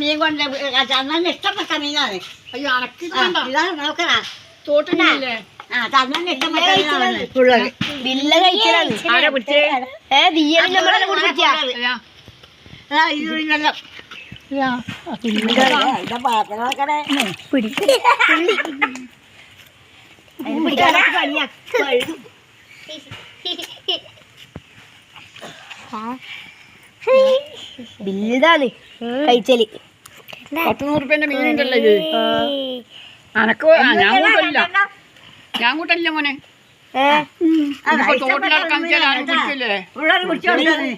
മീൻ കൊണ്ട് ചന്ദന് ഇഷ്ടപ്പെട്ട മീനാണ്. അയ്യോ വേണ്ട ഇതാണ് നോക്കണ കൂടി പിടിക്കാ ബില്ലാണ് കഴിച്ചൽ പത്ത് നൂറ് റുപ്യന്റെ മീനുണ്ടല്ലോ ഇത്. അനക്ക് ഞാൻ കൂട്ടല്ല ഞാൻ കൂട്ടല്ല മോനെ.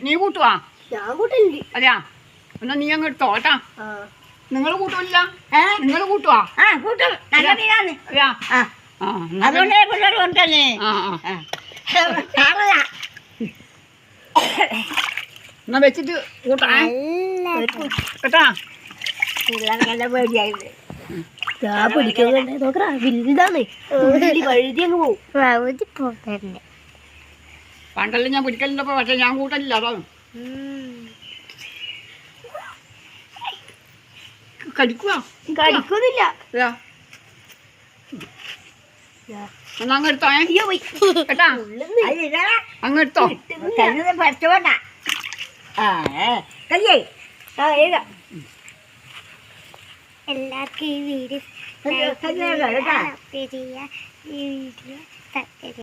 നീ കൂട്ടുവാ? അതെയാ? എന്നാ നീ അങ്ങ് എടുത്തോ കേട്ടാ? നിങ്ങൾ കൂട്ടില്ല? നിങ്ങൾ കൂട്ടുവാ? കൂട്ടും. നല്ല മീനാണ് അതുകൊണ്ട് പിള്ളേർ കൊണ്ടല്ലേ. എന്നാ വെച്ചിട്ട് കൂട്ടാ. കേട്ടാ? പിള്ളേർക്കെല്ലാം പേടിയായത് ഞാൻ പണ്ടെല്ലാം പിടിക്കലുണ്ടപ്പോ പക്ഷെ ഞാൻ കൂട്ടലില്ല അതോ? കടിക്കുവാ? കടിക്കുന്നില്ല. അതെയാ എന്നാ അങ്ങ് എടുത്തോ ഏ? അയ്യോ പോയി. കേട്ടാ? അതില്ല അങ്ങ് എടുത്തോ. കരുതും പഠിച്ചോണ്ട ആ കയ്യേ ആ ഏതാ? എല്ലാവർക്കും ഈ വീഡിയോ ഈ വീഡിയോ